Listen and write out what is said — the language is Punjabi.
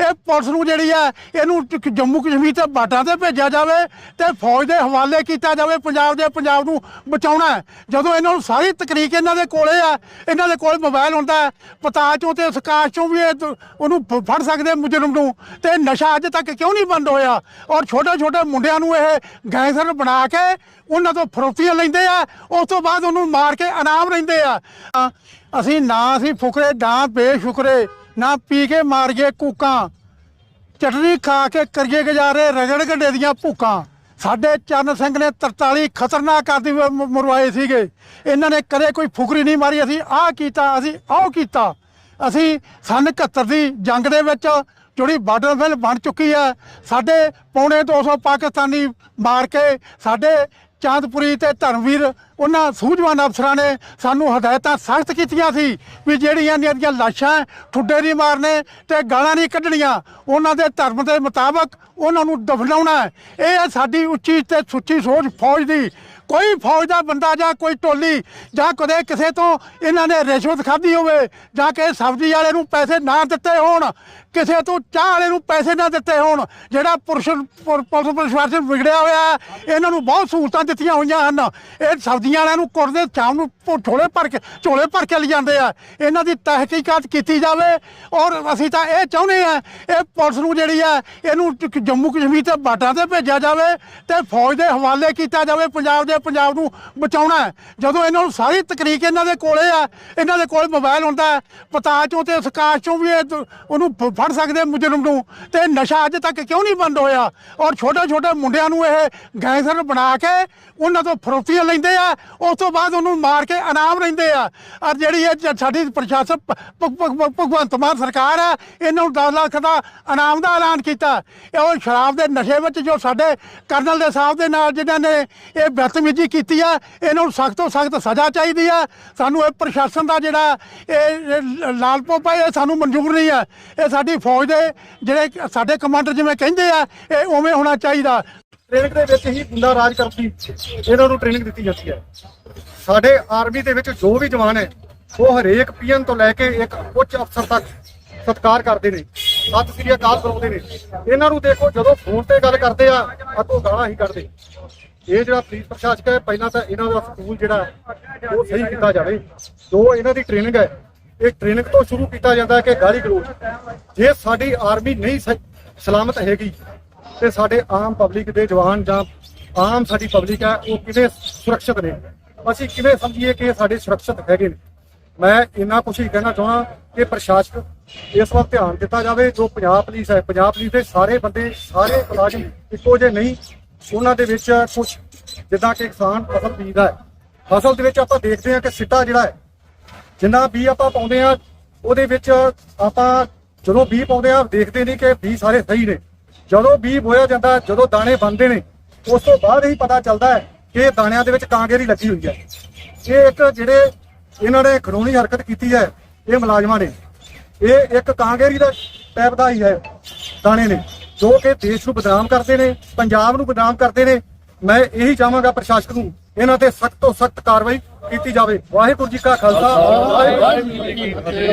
ਇਹ ਪੁਲਿਸ ਨੂੰ ਜਿਹੜੀ ਆ ਇਹਨੂੰ ਟ- ਜੰਮੂ ਕਸ਼ਮੀਰ ਤੇ ਬਾਟਾਂ ਤੇ ਭੇਜਿਆ ਜਾਵੇ ਤੇ ਫੌਜ ਦੇ ਹਵਾਲੇ ਕੀਤਾ ਜਾਵੇ ਪੰਜਾਬ ਦੇ ਪੰਜਾਬ ਨੂੰ ਬਚਾਉਣਾ ਹੈ। ਜਦੋਂ ਇਹਨਾਂ ਨੂੰ ਸਾਰੀ ਤਕਨੀਕ ਇਹਨਾਂ ਦੇ ਕੋਲੇ ਆ ਇਹਨਾਂ ਦੇ ਕੋਲ ਮੋਬਾਈਲ ਹੁੰਦਾ ਹੈ, ਪਤਾ ਚੋਂ ਤੇ ਸਕਾਸ਼ ਚੋਂ ਵੀ ਇਹ ਦ- ਉਹਨੂੰ ਫ- ਫੜ ਸਕਦੇ ਮੁਜਰਮ ਨੂੰ ਤੇ ਨਸ਼ਾ ਅੱਜ ਤੱਕ ਕਿਉਂ ਨਹੀਂ ਬੰਦ ਹੋਇਆ? ਔਰ ਛੋਟੇ ਛੋਟੇ ਮੁੰਡਿਆਂ ਨੂੰ ਇਹ ਗੈਂਗਸਟਰ ਬਣਾ ਕੇ ਉਹਨਾਂ ਤੋਂ ਫਰੋਤੀਆਂ ਲੈਂਦੇ ਆ ਉਸ ਤੋਂ ਬਾਅਦ ਉਹਨੂੰ ਮਾਰ ਕੇ ਇਨਾਮ ਲੈਂਦੇ ਆ। ਅ, ਅਸੀਂ ਨਾ ਅਸੀਂ ਫੁਕਰੇ ਨਾ ਬੇਸ਼ੁਕਰੇ। ਨਾ ਪੀ ਕੇ ਮਾਰ ਗਏ ਕੂਕਾਂ। ਚਟਨੀ ਖਾ ਕੇ ਕਰੀਏ ਗੁਜ਼ਾਰੇ ਰਗੜ ਗੰਡੇ ਦੀਆਂ ਭੁੱਕਾਂ। ਸਾਡੇ ਚਰਨ ਸਿੰਘ ਨੇ 43 ਖਤਰਨਾਕ ਆਦਮੀ ਮਰਵਾਏ ਸੀਗੇ। ਇਹਨਾਂ ਨੇ ਕਦੇ ਕੋਈ ਫੁਕਰੀ ਨਹੀਂ ਮਾਰੀ। ਅਸੀਂ ਆਹ ਕੀਤਾ, ਅਸੀਂ ਆਹ ਕੀਤਾ। ਅਸੀਂ ਸਨ 71 ਦੀ ਜੰਗ ਦੇ ਵਿੱਚ ਜਿਹੜੀ ਬਾਰਡਰਫਿਲ ਬਣ ਚੁੱਕੀ ਹੈ, ਸਾਡੇ ਪੌਣੇ 200 ਪਾਕਿਸਤਾਨੀ ਮਾਰ ਕੇ ਸਾਡੇ ਚਾਂਦਪੁਰੀ ਤੇ ਧਰਮਵੀਰ, ਉਹਨਾਂ ਸੂਝਵਾਨ ਅਫਸਰਾਂ ਨੇ ਸਾਨੂੰ ਹਦਾਇਤਾਂ ਸਖਤ ਕੀਤੀਆਂ ਸੀ ਵੀ ਜਿਹੜੀਆਂ ਇਹਨਾਂ ਦੀਆਂ ਲਾਸ਼ਾਂ ਠੁੱਡੇ ਨਹੀਂ ਮਾਰਨੇ ਤੇ ਗਾਲਾਂ ਨਹੀਂ ਕੱਢਣੀਆਂ, ਉਹਨਾਂ ਦੇ ਧਰਮ ਦੇ ਮੁਤਾਬਕ ਉਹਨਾਂ ਨੂੰ ਦਫਨਾਉਣਾ ਇਹ ਹੈ ਸਾਡੀ ਉੱਚੀ ਤੇ ਸੁੱਚੀ ਸੋਚ ਫੌਜ ਦੀ। ਕੋਈ ਫੌਜ ਦਾ ਬੰਦਾ ਜਾਂ ਕੋਈ ਟੋਲੀ ਜਾਂ ਕਦੇ ਕਿਸੇ ਤੋਂ ਇਹਨਾਂ ਨੇ ਰਿਸ਼ਵਤ ਖਾਧੀ ਹੋਵੇ ਜਾਂ ਕਿ ਸਬਜ਼ੀ ਵਾਲੇ ਨੂੰ ਪੈਸੇ ਨਾ ਦਿੱਤੇ ਹੋਣ ਕਿਸੇ ਤੋਂ ਚਾਹ ਵਾਲੇ ਨੂੰ ਪੈਸੇ ਨਾ ਦਿੱਤੇ ਹੋਣ ਜਿਹੜਾ ਪੁਰਸ਼ ਪੁਰ- ਪੁਲਿਸ ਪ੍ਰਸ਼ਾਸਨ ਵਿਗੜਿਆ ਹੋਇਆ ਹੈ, ਇਹਨਾਂ ਨੂੰ ਬਹੁਤ ਸਹੂਲਤਾਂ ਦਿੱਤੀਆਂ ਹੋਈਆਂ ਹਨ। ਇਹ ਸਬਜ਼ੀਆਂ ਵਾਲਿਆਂ ਨੂੰ ਕੁੜਦੇ ਸ਼ਾਮ ਨੂੰ ਭੋ- ਝੋਲੇ ਭਰ ਕੇ ਝੋਲੇ ਭਰ ਕੇ ਲਿਜਾਂਦੇ ਆ। ਇਹਨਾਂ ਦੀ ਤਹਿਕੀਕਾਤ ਕੀਤੀ ਜਾਵੇ। ਔਰ ਅਸੀਂ ਤਾਂ ਇਹ ਚਾਹੁੰਦੇ ਆ ਇਹ ਪੁਲਿਸ ਨੂੰ ਜਿਹੜੀ ਆ ਇਹਨੂੰ ਟ- ਜੰਮੂ ਕਸ਼ਮੀਰ ਤੇ ਬਾਟਾਂ ਤੇ ਭੇਜਿਆ ਜਾਵੇ ਤੇ ਫੌਜ ਦੇ ਹਵਾਲੇ ਕੀਤਾ ਜਾਵੇ। ਪੰਜਾਬ ਦੇ ਪੰਜਾਬ ਨੂੰ ਬਚਾਉਣਾ ਹੈ। ਜਦੋਂ ਇਹਨਾਂ ਨੂੰ ਸਾਰੀ ਤਕਨੀਕ ਇਹਨਾਂ ਦੇ ਕੋਲੇ ਆ ਇਹਨਾਂ ਦੇ ਕੋਲ ਮੋਬਾਈਲ ਹੁੰਦਾ ਹੈ, ਪਤਾ ਚੋਂ ਤੇ ਸਕਾਸ਼ ਚੋਂ ਵੀ ਇਹ ਦ- ਉਹਨੂੰ ਫ- ਫੜ ਸਕਦੇ ਮੁਜਰਮ ਨੂੰ? ਤੇ ਨਸ਼ਾ ਅੱਜ ਤੱਕ ਕਿਉਂ ਨਹੀਂ ਬੰਦ ਹੋਇਆ? ਔਰ ਛੋਟੇ ਛੋਟੇ ਮੁੰਡਿਆਂ ਨੂੰ ਇਹ ਗੈਂਗਸਟਰ ਬਣਾ ਕੇ ਉਹਨਾਂ ਤੋਂ ਫਰੋਤੀਆਂ ਲੈਂਦੇ ਆ, ਉਸ ਤੋਂ ਬਾਅਦ ਉਹਨੂੰ ਮਾਰ ਕੇ ਇਨਾਮ ਲੈਂਦੇ ਆ। ਔਰ ਜਿਹੜੀ ਇਹ ਜ- ਸਾਡੀ ਪ੍ਰਸ਼ਾਸਨ ਭਗਵੰਤ ਮਾਨ ਸਰਕਾਰ ਆ, ਇਹਨਾਂ ਨੂੰ 10 ਲੱਖ ਦਾ ਇਨਾਮ ਦਾ ਐਲਾਨ ਕੀਤਾ। ਇਹ ਉਹ ਸ਼ਰਾਬ ਦੇ ਨਸ਼ੇ ਵਿੱਚ ਜੋ ਸਾਡੇ ਕਰਨਲ ਦੇ ਸਾਹਿਬ ਦੇ ਨਾਲ ਜਿਨ੍ਹਾਂ ਨੇ ਇਹ ਬਦਤਮੀਜ਼ੀ ਕੀਤੀ ਆ, ਇਹਨਾਂ ਨੂੰ ਸਖਤ ਤੋਂ ਸਖਤ ਸਜ਼ਾ ਚਾਹੀਦੀ ਆ। ਸਾਨੂੰ ਇਹ ਪ੍ਰਸ਼ਾਸਨ ਦਾ ਜਿਹੜਾ ਇਹ ਇਹ ਲਾਲ ਪੋਪਾ ਇਹ ਸਾਨੂੰ ਮਨਜ਼ੂਰ ਨਹੀਂ ਆ। ਇਹ ਸਾਡੀ ਫੌਜ ਦੇ ਜਿਹੜੇ ਸਾਡੇ ਕਮਾਂਡਰ ਜਿਵੇਂ ਕਹਿੰਦੇ ਆ, ਇਹ ਉਵੇਂ ਹੋਣਾ ਚਾਹੀਦਾ। ਟ੍ਰੇਨਿੰਗ ਦੇ ਵਿੱਚ ਹੀ ਗੁੰਡਾ ਰਾਜ ਕਰਦੀ ਇਹਨਾਂ ਨੂੰ ਟ੍ਰੇਨਿੰਗ ਦਿੱਤੀ ਜਾਂਦੀ ਹੈ। ਸਾਡੇ ਆਰਮੀ ਦੇ ਵਿੱਚ ਜੋ ਵੀ ਜਵਾਨ ਹੈ, ਉਹ ਹਰੇਕ ਪੀਐਨ ਤੋਂ ਲੈ ਕੇ ਇੱਕ ਉੱਚ ਅਫਸਰ ਤੱਕ ਸਤਿਕਾਰ ਕਰਦੇ ਨੇ, ਸਤਿ ਸ੍ਰੀ ਅਕਾਲ ਬੁਲਾਉਂਦੇ ਨੇ। ਇਹਨਾਂ ਨੂੰ ਦੇਖੋ, ਜਦੋਂ ਫੋਨ ਤੇ ਗੱਲ ਕਰਦੇ ਆ, ਅੱਗੋਂ ਗਾਲਾਂ ਹੀ ਕੱਢਦੇ। ਇਹ ਜਿਹੜਾ ਪੁਲਿਸ ਪ੍ਰਸ਼ਾਸਕ ਹੈ, ਪਹਿਲਾਂ ਤਾਂ ਇਹਨਾਂ ਦਾ ਸਕੂਲ ਜਿਹੜਾ, ਉਹ ਸਹੀ ਕੀਤਾ ਜਾਵੇ। ਜੋ ਇਹਨਾਂ ਦੀ ਟ੍ਰੇਨਿੰਗ ਹੈ ਇਹ ਟ੍ਰੇਨਿੰਗ ਤੋਂ ਸ਼ੁਰੂ ਕੀਤਾ ਜਾਂਦਾ ਹੈ ਕਿ ਗਾਲੀ ਗਲੋਚ ਜੇ ਸਾਡੀ ਆਰਮੀ ਨਹੀਂ ਸ- ਸਲਾਮਤ ਹੈਗੀ, ਤੇ ਸਾਡੇ ਆਮ ਪਬਲਿਕ ਦੇ ਜਵਾਨ ਜਾਂ ਆਮ ਸਾਡੀ ਪਬਲਿਕ ਹੈ ਉਹ ਕਿਵੇਂ ਸੁਰੱਖਿਅਤ ਨੇ? ਅਸੀਂ ਕਿਵੇਂ ਸਮਝੀਏ ਕਿ ਸਾਡੇ ਸੁਰੱਖਿਅਤ ਹੈਗੇ ਨੇ? ਮੈਂ ਇੰਨਾ ਕੁਛ ਹੀ ਕਹਿਣਾ ਚਾਹਾਂ ਕਿ ਪ੍ਰਸ਼ਾਸਕ ਇਸ ਵੱਲ ਧਿਆਨ ਦਿੱਤਾ ਜਾਵੇ, ਜੋ ਪੰਜਾਬ ਪੁਲਿਸ ਹੈ, ਪੰਜਾਬ ਪੁਲਿਸ ਦੇ ਸਾਰੇ ਬੰਦੇ, ਸਾਰੇ ਮੁਲਾਜ਼ਮ ਇੱਕੋ ਜਿਹੇ ਨਹੀਂ, ਉਹਨਾਂ ਦੇ ਵਿੱਚ ਕੁਝ ਜਿੱਦਾਂ ਕਿ ਕਿਸਾਨ ਫਸਲ ਬੀਜਦਾ ਹੈ। ਫਸਲ ਦੇ ਵਿੱਚ ਆਪਾਂ ਦੇਖਦੇ ਹਾਂ ਕਿ ਸਿੱਟਾ ਜਿਹੜਾ ਹੈ ਜਿੰਨਾ ਬੀ ਆਪਾਂ ਪਾਉਂਦੇ ਆ ਉਹਦੇ ਵਿੱਚ ਆਪਾਂ ਜਦੋਂ ਬੀ ਪਾਉਂਦੇ ਆ ਦੇਖਦੇ ਨਹੀਂ ਕਿ ਬੀ ਸਾਰੇ ਸਹੀ ਨੇ। ਜਦੋਂ ਬੀ ਬੋਇਆ ਜਾਂਦਾ, ਜਦੋਂ ਦਾਣੇ ਬਣਦੇ ਨੇ, ਉਸ ਤੋਂ ਬਾਅਦ ਹੀ ਪਤਾ ਚੱਲਦਾ ਹੈ ਕਿ ਦਾਣਿਆਂ ਦੇ ਵਿੱਚ ਕਾਂਗੇਰੀ ਲੱਗੀ ਹੋਈ ਹੈ। ਇਹ ਇੱਕ ਜਿਹੜੇ ਇਹਨਾਂ ਨੇ ਕਾਨੂੰਨੀ ਹਰਕਤ ਕੀਤੀ ਹੈ, ਇਹ ਮੁਲਾਜ਼ਮਾਂ ਨੇ। ਇਹ ਇੱਕ ਕਾਂਗੇਰੀ ਦਾ ਟੈਪ ਦਾ ਹੀ ਹੈ, ਦਾਣੇ ਨੇ, ਜੋ ਕਿ ਦੇਸ਼ ਨੂੰ ਬਦਨਾਮ ਕਰਦੇ ਨੇ, ਪੰਜਾਬ ਨੂੰ ਬਦਨਾਮ ਕਰਦੇ ਨੇ। ਮੈਂ ਇਹੀ ਚਾਹਾਂਗਾ ਪ੍ਰਸ਼ਾਸਕ ਨੂੰ ਇਹਨਾਂ ਤੇ ਸਖਤ ਤੋਂ ਸਖਤ ਕਾਰਵਾਈ ਕੀਤੀ ਜਾਵੇ। ਵਾਹਿਗੁਰੂ ਜੀ ਕਾ ਖਾਲਸਾ, ਵਾਹਿਗੁਰੂ ਜੀ ਕੀ ਫਤਿਹ।